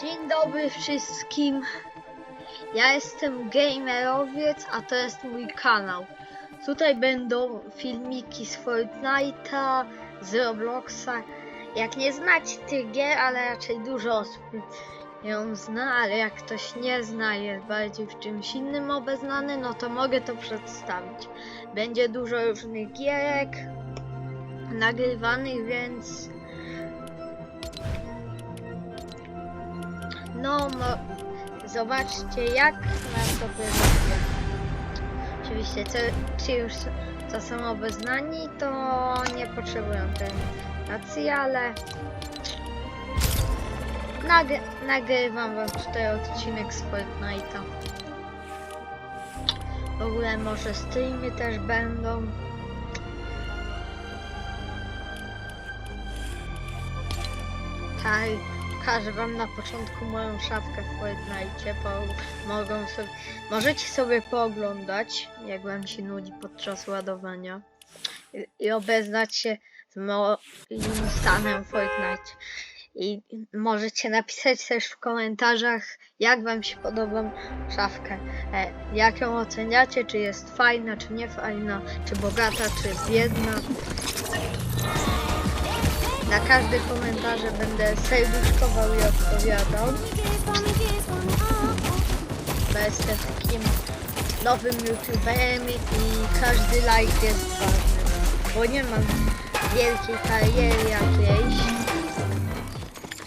Dzień dobry wszystkim. Ja jestem Gamerowiec, a to jest mój kanał. Tutaj będą filmiki z Fortnite'a, z Robloxa. Jak nie znacie tych gier, ale raczej dużo osób ją zna, ale jak ktoś nie zna, jest bardziej w czymś innym obeznany, no to mogę to przedstawić. Będzie dużo różnych gierek nagrywanych, więc No, no, zobaczcie jak nam to prezentuje. Oczywiście, co, ci już co są obeznani, to nie potrzebują prezentacji, ale nagry nagrywam wam tutaj odcinek z Fortnite'a. W ogóle może streamy też będą. Tak, pokażę wam na początku moją szafkę w Fortnite. Mogą sobie, możecie sobie pooglądać, jak wam się nudzi podczas ładowania. I, i obeznać się z moim stanem Fortnite. I możecie napisać też w komentarzach, jak wam się podoba szafkę. E, jak ją oceniacie, czy jest fajna, czy nie fajna, czy bogata, czy biedna. Na każde komentarze będę serduszkował i odpowiadał. Bo jestem takim nowym youtuberem i każdy like jest ważny. Bo nie mam wielkiej kariery jakiejś.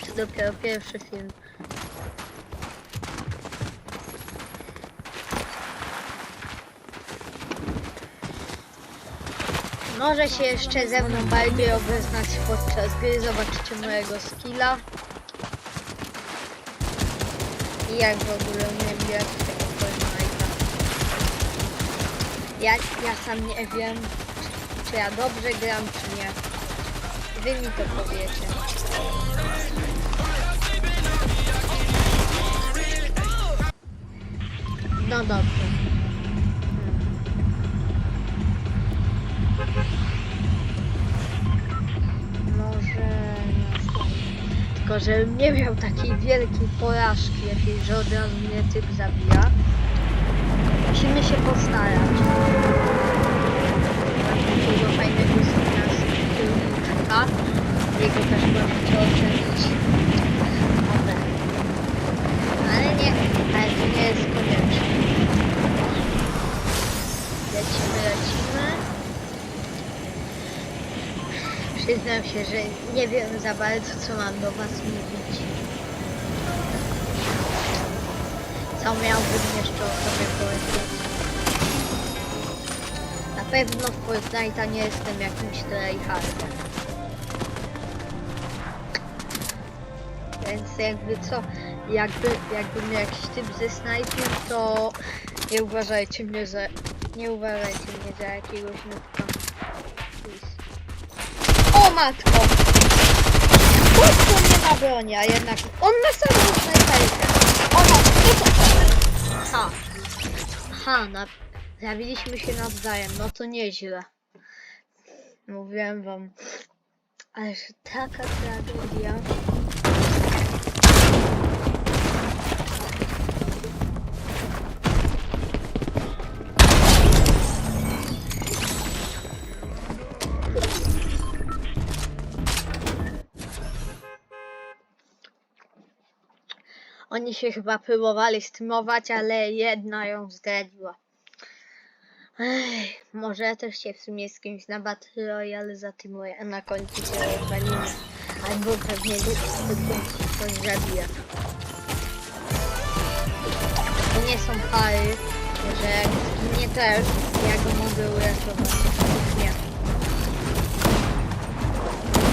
To dopiero pierwszy film. Może się jeszcze ze mną bardziej obeznać podczas gry. Zobaczycie mojego skilla. I jak w ogóle umiem grać tego Fortnite'a. Ja, ja sam nie wiem, czy ja dobrze gram, czy nie. Wy mi to powiecie. No dobrze. Może. Tylko żebym nie miał takiej wielkiej porażki jakiejś, że od razu mnie typ zabija. Musimy się postarać. Takiego fajnego syna z kierownika. Jego też ocenić. Może. Ale nie, ale to nie jest konieczne. Lecimy, lecimy. Przyznam się, że nie wiem za bardzo, co mam do Was mówić. Co miałbym jeszcze o sobie powiedzieć? Na pewno w Fortnite'a nie jestem jakimś tryhardem. Więc jakby co, jakby, jakby mnie jakiś typ ze snajpił, to nie uważajcie mnie za, nie uważajcie mnie za jakiegoś nubka. Matko! Chłopco nie ma broni, a jednak on ma samą snajperkę. O matko, co? Ha. Ha, na... zabiliśmy się nawzajem, no to nieźle. Mówiłem wam. Ależ taka tragedia. Oni się chyba próbowali streamować, ale jedna ją zdradziła. Ej, może ja też się w sumie z kimś na Battle Royale zatymuję, na końcu się rozwalimy. Albo pewnie ktoś zabija. To nie są pary, że zginie też, ja go mogę uratować. Nie.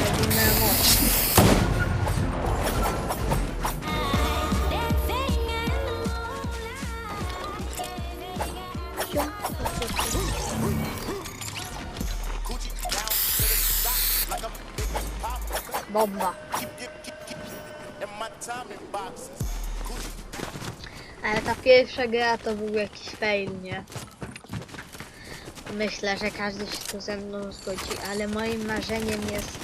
Robimy. Bomba. Ale ta pierwsza gra to był jakiś fail, nie? Myślę, że każdy się tu ze mną zgodzi, ale moim marzeniem jest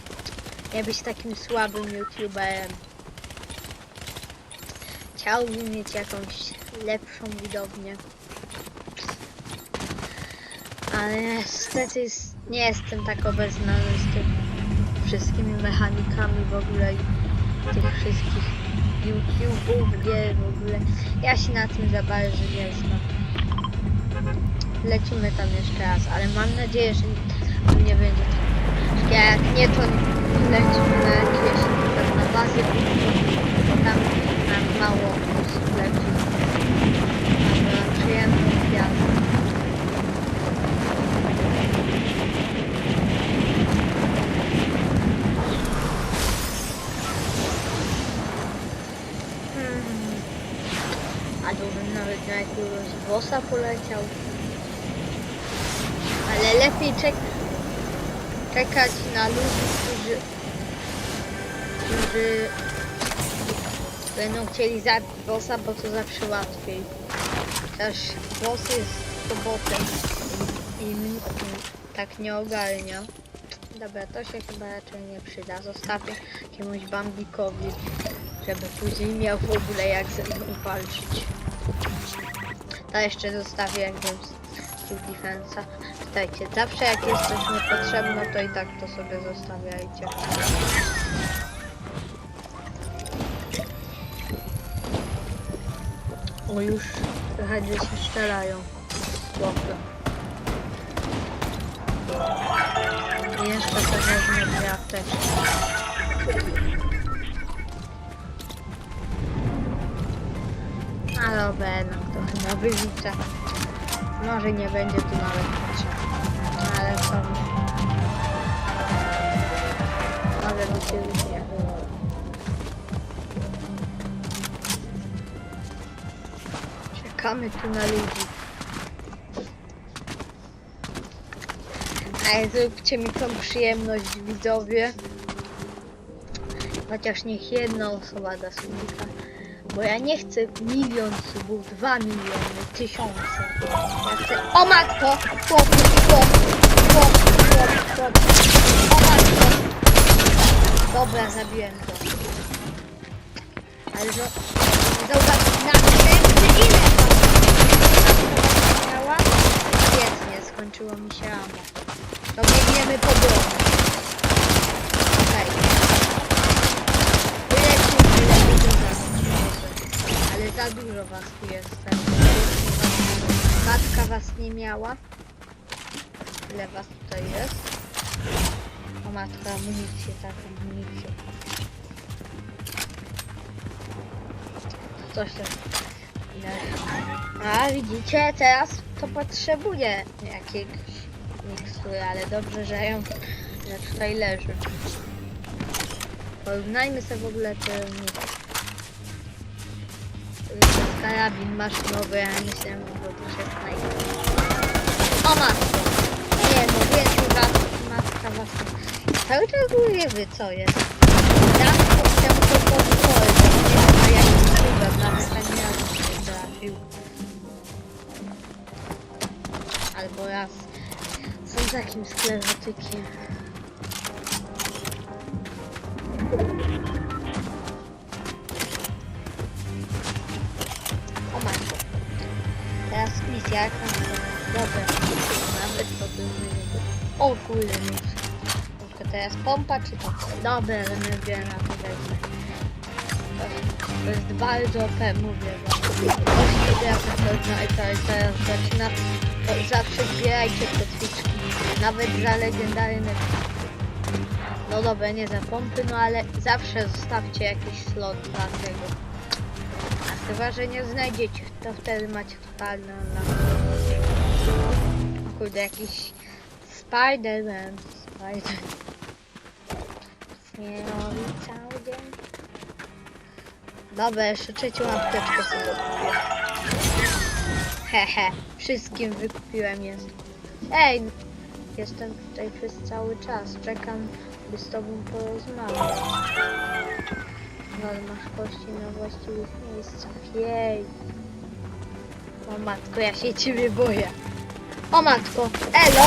nie być takim słabym youtuberem. Chciałbym mieć jakąś lepszą widownię. Ale niestety nie jestem tak obeznany z tym wszystkimi mechanikami w ogóle i tych wszystkich YouTube'ów, gier w ogóle. Ja się na tym za bardzo nie znam. Lecimy tam jeszcze raz, ale mam nadzieję, że nie będzie tak. Jak nie, to lecimy na jakieś na bazie, bo tam nam mało osób leci. Na przyjemną jazdę. Hmm. A to bym nawet na jakiegoś bossa poleciał. Ale lepiej czek czekać na ludzi, którzy, którzy będą chcieli zabić bossa, bo to zawsze łatwiej. Też boss jest robotem i, i tak nie ogarnia. Dobra, to się chyba raczej nie przyda. Zostawię jakiemuś bambikowi, żeby później miał w ogóle jak ze mną walczyć. To jeszcze zostawię jakbym Steel Defensa. Słuchajcie, zawsze jak jest coś niepotrzebne, to i tak to sobie zostawiajcie. O już że się strzelają. Chłopy. I jeszcze to wezmę dwie apteczki. Ale obejdę, to chyba wyrzucę. Może nie będzie tu nawet potrzebne. Ale mnie. Może być już nie. Czekamy tu na ludzi. Ale zróbcie mi tą przyjemność widzowie. Chociaż niech jedna osoba da subika. Bo ja nie chcę milion subów, dwa miliony, tysiące. Ja chcę... O matko! Chłop, chłop, chłop, chłop, chłop. O matko! Dobra, zabiłem go. Ale no... Zauważ, następny ile tam miała? Świetnie, skończyło mi się amo. To biegniemy po broń. Okej. Wyleczył, wyleczył do zabić. Ale za dużo was tu jest. tak. Matka was nie miała. Ile was tutaj jest? O matka, amunicję, tak, amunicję. Coś tam. A widzicie, teraz to potrzebuję jakiegoś mikstury, ale dobrze, że ją że tutaj leży. Porównajmy sobie w ogóle te niki. Karabin maszynowy, ja myślałem, że to się snajper. O matko! Nie no, was, matka was... Cały czas mówię wy, co jest. Tam to chciał to podpowiedź, a ja nie używam, nawet tak miałem się trafił. Albo raz są takim sklerotykiem. Pompa czy to? Dobra, wiele na to wezmę. To, to jest bardzo OP, mówię wam. Właśnie teraz na i teraz, teraz zaczyna. To zawsze zbierajcie te twiczki. Nawet za legendarne. No dobra, nie za pompy, no ale zawsze zostawcie jakiś slot dla tego. A chyba, że nie znajdziecie, to wtedy macie totalne na... Kurde, jakiś Spider-Man. Spider. Nie robi cały dzień. Dobra, jeszcze trzecią apteczkę sobie kupię. Hehe, wszystkim wykupiłem jest. Ej, jestem tutaj przez cały czas. Czekam, by z tobą porozmawiać. No, masz kości na właściwych miejscach. Jej. O matko, ja się ciebie boję. O matko, elo!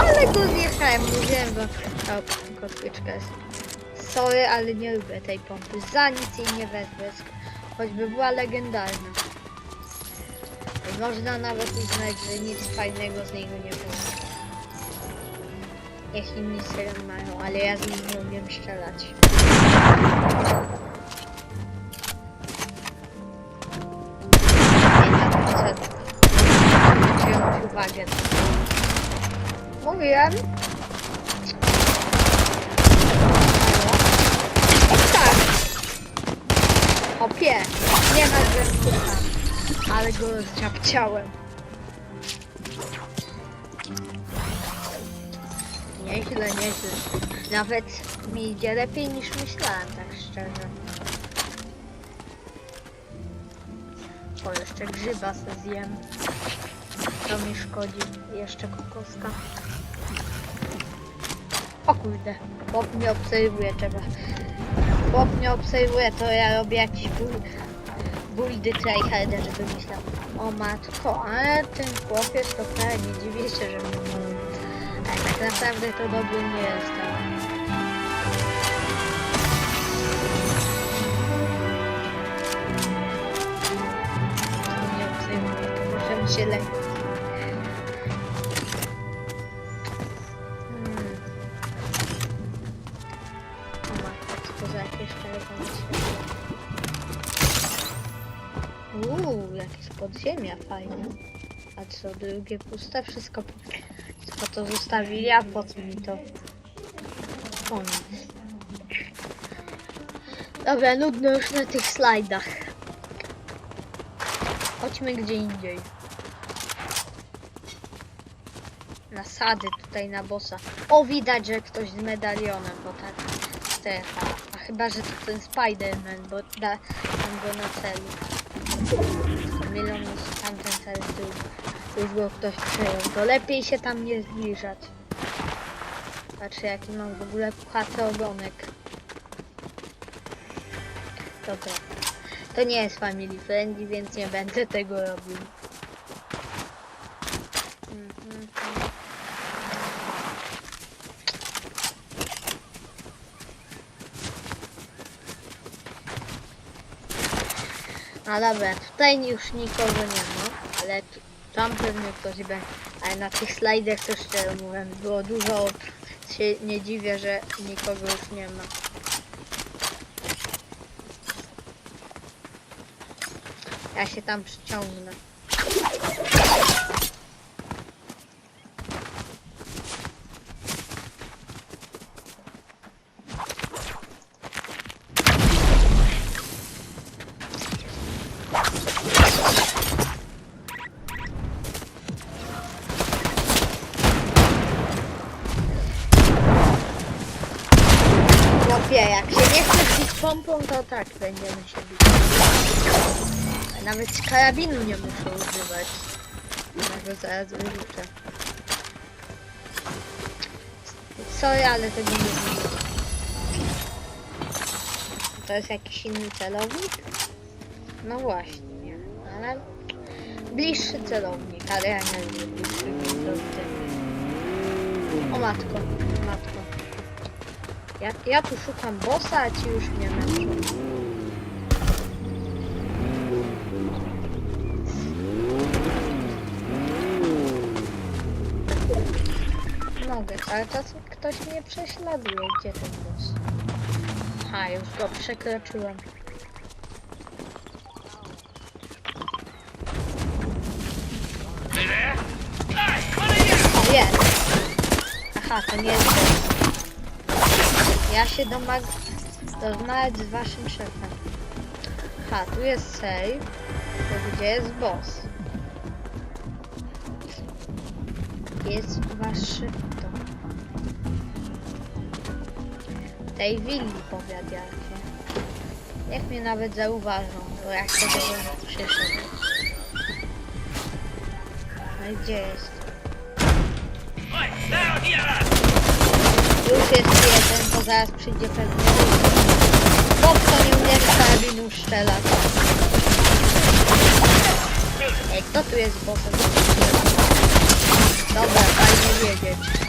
Ale go zjechałem, mówiłem wam. O, kotwiczka jest. Sorry, ale nie lubię tej pompy. Za nic jej nie wezmę. choćby była legendarna. Można nawet uznać, że nic fajnego z niego nie było. Jeśli nic ją mają, ale ja z nim nie umiem strzelać. Nie na uwagę. Mówiłem. Tak. Opie. Nie ma zębucha. Ale go zdziabciałem. Nieźle, nieźle. Nawet mi idzie lepiej niż myślałem, tak szczerze. O, jeszcze grzyba se zjem. To mi szkodzi. Jeszcze kokoska. O kurde, chłop mnie obserwuje, trzeba. Chłop mnie obserwuje, to ja robię jakiś ból, buildy tryharder, żeby myślał. O matko, ale ten chłopiec to wcale nie dziwię się, że mnie mówi. Ale tak naprawdę to dobry nie mnie obserwuje, to się lepiej. Fajne. A co, drugie puste? Wszystko po, to zostawili, a po co mi to? O nic. Dobra, nudno już na tych slajdach. Chodźmy gdzie indziej. Nasady tutaj na bossa. O, widać, że ktoś z medalionem, bo tak strefa. A chyba, że to ten Spider-Man, bo da go na celu. To Już go ktoś przejął. To lepiej się tam nie zbliżać. Patrzcie jaki mam w ogóle puchaty ogonek. Dobra. To nie jest family friendly, więc nie będę tego robił. Mhm. No dobra, tutaj już nikogo nie ma, tam pewnie ktoś będzie. Ale na tych slajdach to szczerze mówiąc było dużo, się nie dziwię, że nikogo już nie ma. Ja się tam przyciągnę. Chłopie, jak się nie chce bić pompą, to tak będziemy się bić. Nawet karabinu nie muszę używać. Go zaraz wyrzucę. Sorry, ale tego nie wiem. To jest jakiś inny celownik? No właśnie, ale bliższy celownik, ale ja nie lubię bliższych celowników. O matko, matko. Ja, ja tu szukam bossa, a ci już mnie męczą. Mogę, cały czas ktoś mnie prześladuje. Gdzie ten boss? Aha, już go przekroczyłem. Jest! Aha, to nie jest boss. Się domagam rozmawiać z waszym szefem. Ha, tu jest save. To gdzie jest boss? Jest wasz szef. W tej willi powiadacie. Niech mnie nawet zauważą, bo jak to bym przyszedł. No i gdzie jest? Już jest jeden, to zaraz przyjdzie pewnie Bob to nie umie z karabinu strzelać. Ej, kto tu jest bossem? Dobra, fajnie wiedzieć.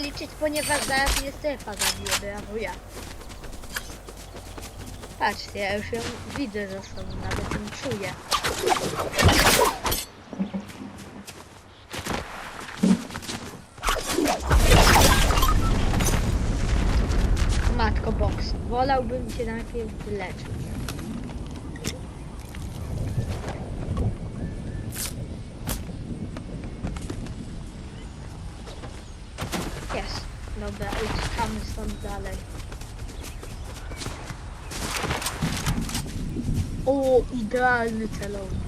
Liczyć, ponieważ zaraz mnie strefa zabije, brawo ja. Patrzcie, ja już ją widzę za sobą, nawet ją czuję. Matko boks, wolałbym cię najpierw wyleczyć. Jest. Dobra, uciekamy stąd dalej. O, idealny celownik.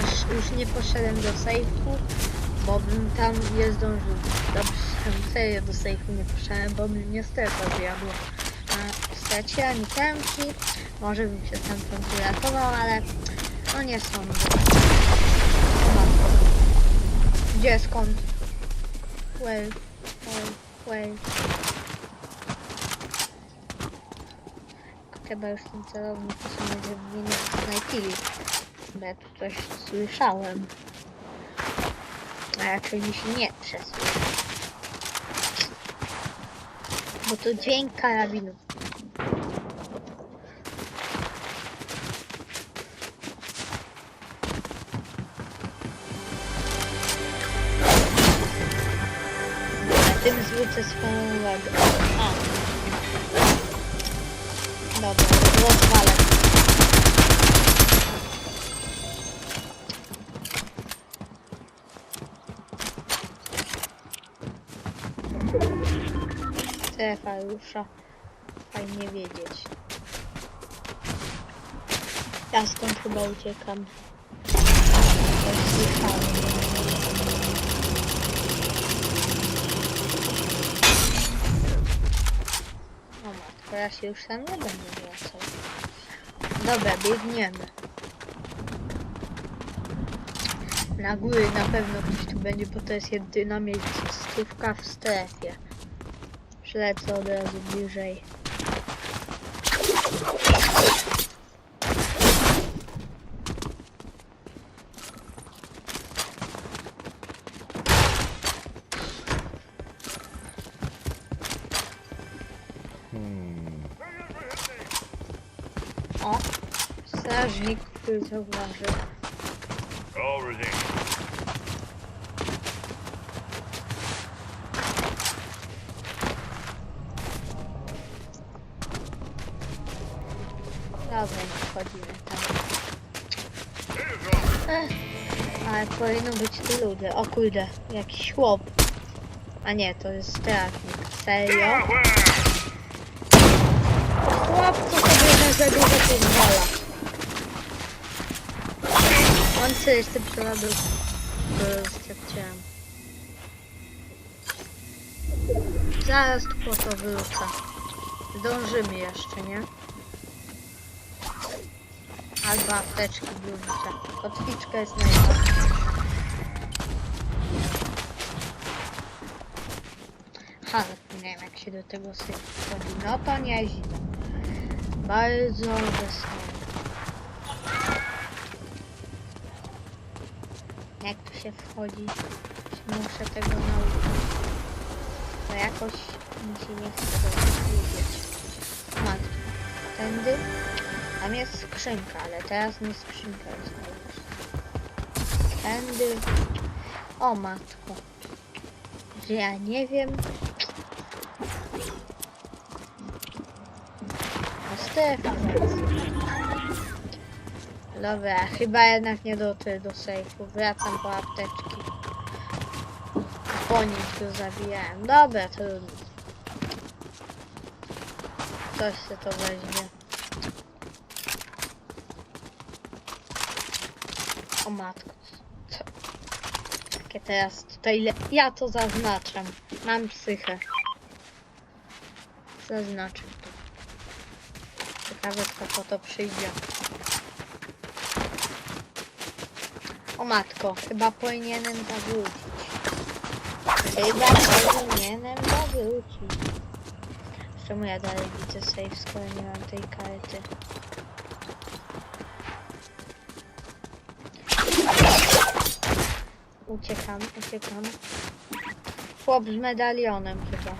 Już, już nie poszedłem do sejfu, bo bym tam nie zdążył. Dobrze, serio do sejfu nie poszedłem, bo bym nie strefa zjadła. A straciłem itemki, może bym się stamtąd uratował, ale no nie sądzę. Gdzie, skąd? Where? Where? Where? Chyba już ten celownik są żeby mnie nie snajpili. Bo ja tu coś słyszałem. A raczej mi się nie przesłyszał. Bo to dźwięk karabinów. Na tym zwrócę swoją uwagę. Dobra, rozwalę. Strefa rusza. Fajnie wiedzieć. Ja stąd chyba uciekam. Słyszałem. Się już sam nie będę wracał. Dobra, biegniemy. Na góry na pewno ktoś tu będzie, bo to jest jedyna miejscówka w strefie. Przylecę od razu bliżej. O, strażnik, który resumed. Dobra, nie wchodzimy tam. Ech, ale powinno być tu ludzie. O kurde, jakiś chłop. A nie, to jest strażnik. Serio? Where? Chłop, co sobie na za dużo pozwala. On co jeszcze przeładł. Chciałem. Zaraz po to wrócę. Zdążymy jeszcze, nie? Albo apteczki wrócę. Kotwiczka jest najważniejsza. Ha, nie wiem jak się do tego wchodzi. No to nieźle. Bardzo wesoło. Jak tu się wchodzi? Muszę tego nauczyć. Bo jakoś mi się nie chce tego wiedzieć. Matko. Tędy. Tam jest skrzynka, ale teraz nie skrzynka jest najważniejsza. Tędy. O matko. Że ja nie wiem. Zaraz. Dobra, chyba jednak nie dotrę do sejfu. Wracam po apteczki. Po nich tu zabijałem. Dobra, trudno. Coś się to weźmie. O matko. Co? Takie teraz tutaj... Le... Ja to zaznaczam. Mam psychę. Zaznaczę to. Ciekawe kto po to przyjdzie. O matko, chyba powinienem zawrócić. Chyba powinienem zawrócić. Czemu ja dalej widzę save, skoro nie mam tej karty? Uciekam, uciekam. Chłop z medalionem chyba.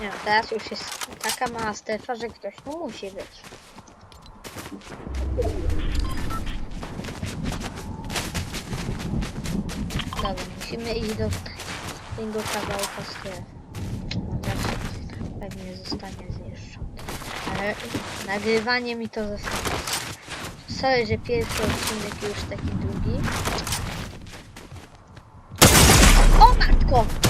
Nie, teraz już jest taka mała strefa, że ktoś tu musi być. Dobra, musimy iść do tego kawałka strefy. No, pewnie zostanie zniszczony. Ale nagrywanie mi to zostanie. Sorry, że pierwszy odcinek już taki długi. O matko!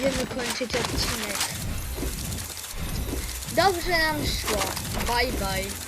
Będziemy kończyć odcinek. Dobrze nam szło. Bye bye.